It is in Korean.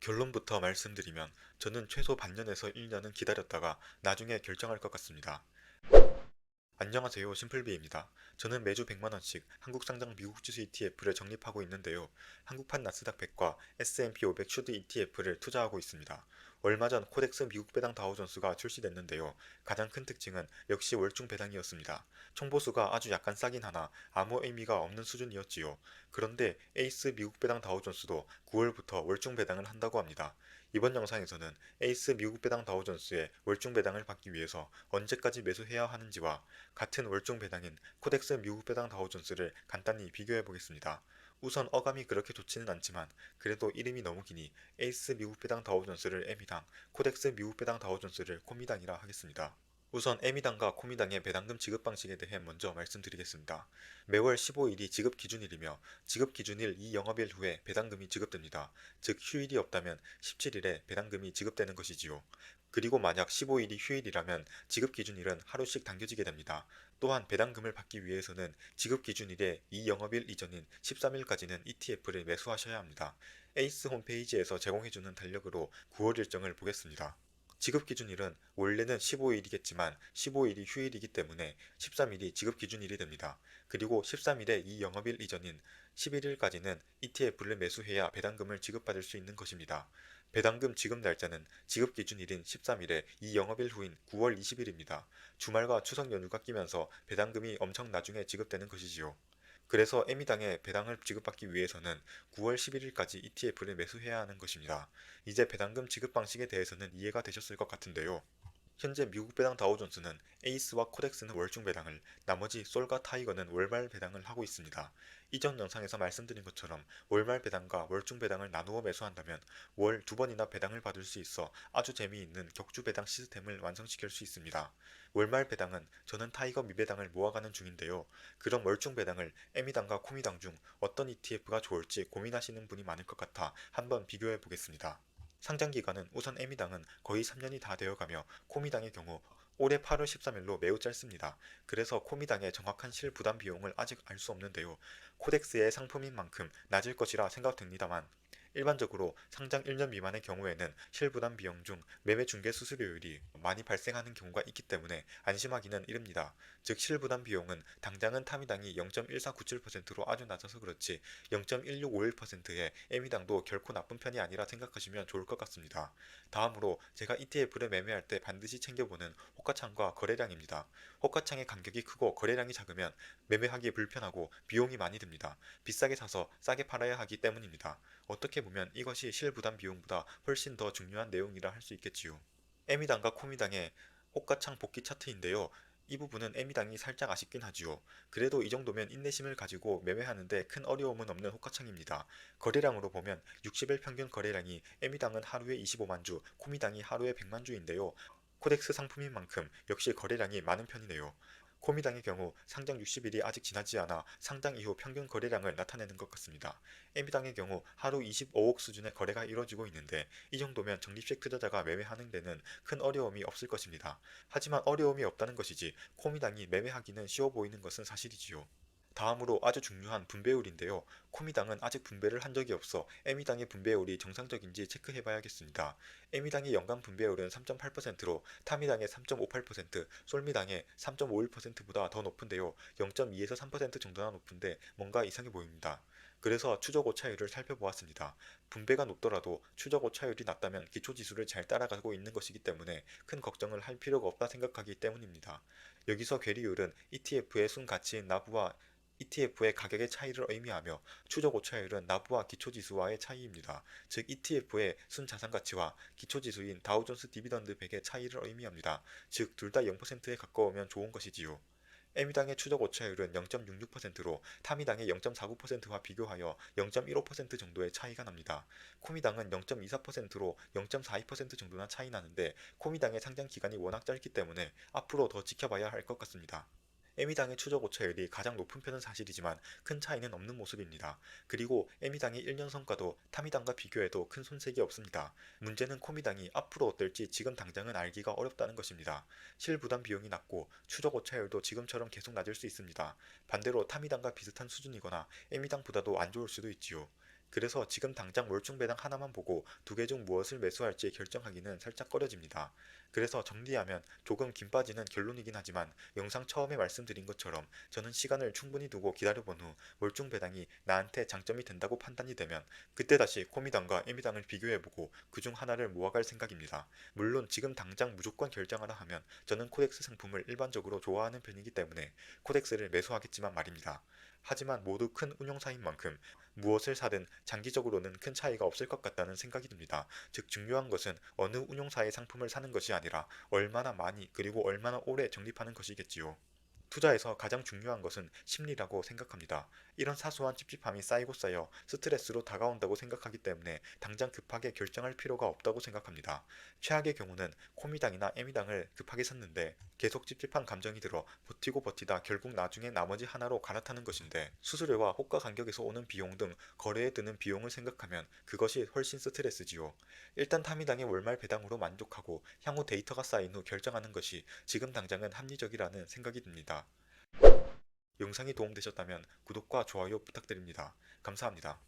결론부터 말씀드리면 저는 최소 반년에서 1년은 기다렸다가 나중에 결정할 것 같습니다. 안녕하세요. 심플비입니다. 저는 매주 100만원씩 한국 상장 미국 지수 ETF를 적립하고 있는데요. 한국판 나스닥 100과 S&P 500 슈드 ETF를 투자하고 있습니다. 얼마 전 코덱스 미국 배당 다우존스가 출시됐는데요. 가장 큰 특징은 역시 월중 배당이었습니다. 총보수가 아주 약간 싸긴 하나 아무 의미가 없는 수준이었지요. 그런데 에이스 미국 배당 다우존스도 9월부터 월중 배당을 한다고 합니다. 이번 영상에서는 에이스 미국 배당 다우존스의 월중 배당을 받기 위해서 언제까지 매수해야 하는지와 같은 월중 배당인 코덱스 미국 배당 다우존스를 간단히 비교해 보겠습니다. 우선 어감이 그렇게 좋지는 않지만 그래도 이름이 너무 기니 에이스 미국 배당 다우존스를 에미당, 코덱스 미국 배당 다우존스를 코미당이라 하겠습니다. 우선 에미당과 코미당의 배당금 지급 방식에 대해 먼저 말씀드리겠습니다. 매월 15일이 지급 기준일이며 지급 기준일 2영업일 후에 배당금이 지급됩니다. 즉 휴일이 없다면 17일에 배당금이 지급되는 것이지요. 그리고 만약 15일이 휴일이라면 지급 기준일은 하루씩 당겨지게 됩니다. 또한 배당금을 받기 위해서는 지급 기준일의 2영업일 이전인 13일까지는 ETF를 매수하셔야 합니다. 에이스 홈페이지에서 제공해주는 달력으로 9월 일정을 보겠습니다. 지급 기준일은 원래는 15일이겠지만 15일이 휴일이기 때문에 13일이 지급 기준일이 됩니다. 그리고 13일에 이 영업일 이전인 11일까지는 ETF를 매수해야 배당금을 지급받을 수 있는 것입니다. 배당금 지급 날짜는 지급 기준일인 13일에 이 영업일 후인 9월 20일입니다. 주말과 추석 연휴가 끼면서 배당금이 엄청 나중에 지급되는 것이지요. 그래서 에미당에 배당을 지급받기 위해서는 9월 11일까지 ETF를 매수해야 하는 것입니다. 이제 배당금 지급 방식에 대해서는 이해가 되셨을 것 같은데요. 현재 미국 배당 다우존스는 에이스와 코덱스는 월중 배당을, 나머지 솔과 타이거는 월말 배당을 하고 있습니다. 이전 영상에서 말씀드린 것처럼 월말 배당과 월중 배당을 나누어 매수한다면 월 두 번이나 배당을 받을 수 있어 아주 재미있는 격주 배당 시스템을 완성시킬 수 있습니다. 월말 배당은 저는 타이거 미배당을 모아가는 중인데요. 그럼 월중 배당을 에미당과 코미당 중 어떤 ETF가 좋을지 고민하시는 분이 많을 것 같아 한번 비교해 보겠습니다. 상장 기간은 우선 에미당은 거의 3년이 다 되어가며 코미당의 경우 올해 8월 13일로 매우 짧습니다. 그래서 코미당의 정확한 실부담 비용을 아직 알 수 없는데요. 코덱스의 상품인 만큼 낮을 것이라 생각됩니다만 일반적으로 상장 1년 미만의 경우에는 실부담 비용 중 매매 중개 수수료율이 많이 발생하는 경우가 있기 때문에 안심하기는 이릅니다. 즉 실부담 비용은 당장은 타미당이 0.1497%로 아주 낮아서 그렇지 0.1651%의 에미당도 결코 나쁜 편이 아니라 생각하시면 좋을 것 같습니다. 다음으로 제가 ETF를 매매할 때 반드시 챙겨보는 호가창과 거래량입니다. 호가창의 간격이 크고 거래량이 작으면 매매하기 불편하고 비용이 많이 듭니다. 비싸게 사서 싸게 팔아야 하기 때문입니다. 어떻게 보면 이것이 실부담 비용보다 훨씬 더 중요한 내용이라 할 수 있겠지요. 에미당과 코미당의 호가창 복귀 차트인데요. 이 부분은 에미당이 살짝 아쉽긴 하지요. 그래도 이 정도면 인내심을 가지고 매매하는데 큰 어려움은 없는 호가창입니다. 거래량으로 보면 60일 평균 거래량이 에미당은 하루에 25만 주, 코미당이 하루에 100만 주인데요. 코덱스 상품인 만큼 역시 거래량이 많은 편이네요. 코미당의 경우 상장 60일이 아직 지나지 않아 상장 이후 평균 거래량을 나타내는 것 같습니다. 에미당의 경우 하루 25억 수준의 거래가 이뤄지고 있는데 이 정도면 적립식 투자자가 매매하는 데는 큰 어려움이 없을 것입니다. 하지만 어려움이 없다는 것이지 코미당이 매매하기는 쉬워 보이는 것은 사실이지요. 다음으로 아주 중요한 분배율인데요. 코미당은 아직 분배를 한 적이 없어 에미당의 분배율이 정상적인지 체크해봐야겠습니다. 에미당의 연간 분배율은 3.8%로 타미당의 3.58%, 솔미당의 3.51%보다 더 높은데요. 0.2에서 3% 정도나 높은데 뭔가 이상해 보입니다. 그래서 추적 오차율을 살펴보았습니다. 분배가 높더라도 추적 오차율이 낮다면 기초 지수를 잘 따라가고 있는 것이기 때문에 큰 걱정을 할 필요가 없다 생각하기 때문입니다. 여기서 괴리율은 ETF의 순가치인 나부와 ETF의 가격의 차이를 의미하며 추적 오차율은 나부와 기초지수와의 차이입니다. 즉 ETF의 순자산가치와 기초지수인 다우존스 디비던드 100의 차이를 의미합니다. 즉 둘 다 0%에 가까우면 좋은 것이지요. 에미당의 추적 오차율은 0.66%로 타미당의 0.49%와 비교하여 0.15% 정도의 차이가 납니다. 코미당은 0.24%로 0.42% 정도나 차이 나는데 코미당의 상장 기간이 워낙 짧기 때문에 앞으로 더 지켜봐야 할 것 같습니다. 에미당의 추적 오차율이 가장 높은 편은 사실이지만 큰 차이는 없는 모습입니다. 그리고 에미당의 1년 성과도 타미당과 비교해도 큰 손색이 없습니다. 문제는 코미당이 앞으로 어떨지 지금 당장은 알기가 어렵다는 것입니다. 실부담 비용이 낮고 추적 오차율도 지금처럼 계속 낮을 수 있습니다. 반대로 타미당과 비슷한 수준이거나 에미당보다도 안 좋을 수도 있지요. 그래서 지금 당장 몰중 배당 하나만 보고 두 개 중 무엇을 매수할지 결정하기는 살짝 꺼려집니다. 그래서 정리하면 조금 김 빠지는 결론이긴 하지만 영상 처음에 말씀드린 것처럼 저는 시간을 충분히 두고 기다려본 후 몰중 배당이 나한테 장점이 된다고 판단이 되면 그때 다시 코미당과 에미당을 비교해보고 그중 하나를 모아갈 생각입니다. 물론 지금 당장 무조건 결정하라 하면 저는 코덱스 상품을 일반적으로 좋아하는 편이기 때문에 코덱스를 매수하겠지만 말입니다. 하지만 모두 큰 운용사인 만큼 무엇을 사든 장기적으로는 큰 차이가 없을 것 같다는 생각이 듭니다. 즉 중요한 것은 어느 운용사의 상품을 사는 것이 아니 라 얼마나 많이 그리고 얼마나 오래 적립하는 것이겠지요. 투자에서 가장 중요한 것은 심리라고 생각합니다. 이런 사소한 찝찝함이 쌓이고 쌓여 스트레스로 다가온다고 생각하기 때문에 당장 급하게 결정할 필요가 없다고 생각합니다. 최악의 경우는 코미당이나 에미당을 급하게 샀는데 계속 찝찝한 감정이 들어 버티고 버티다 결국 나중에 나머지 하나로 갈아타는 것인데 수수료와 호가 간격에서 오는 비용 등 거래에 드는 비용을 생각하면 그것이 훨씬 스트레스지요. 일단 타미당의 월말 배당으로 만족하고 향후 데이터가 쌓인 후 결정하는 것이 지금 당장은 합리적이라는 생각이 듭니다. 영상이 도움되셨다면 구독과 좋아요 부탁드립니다. 감사합니다.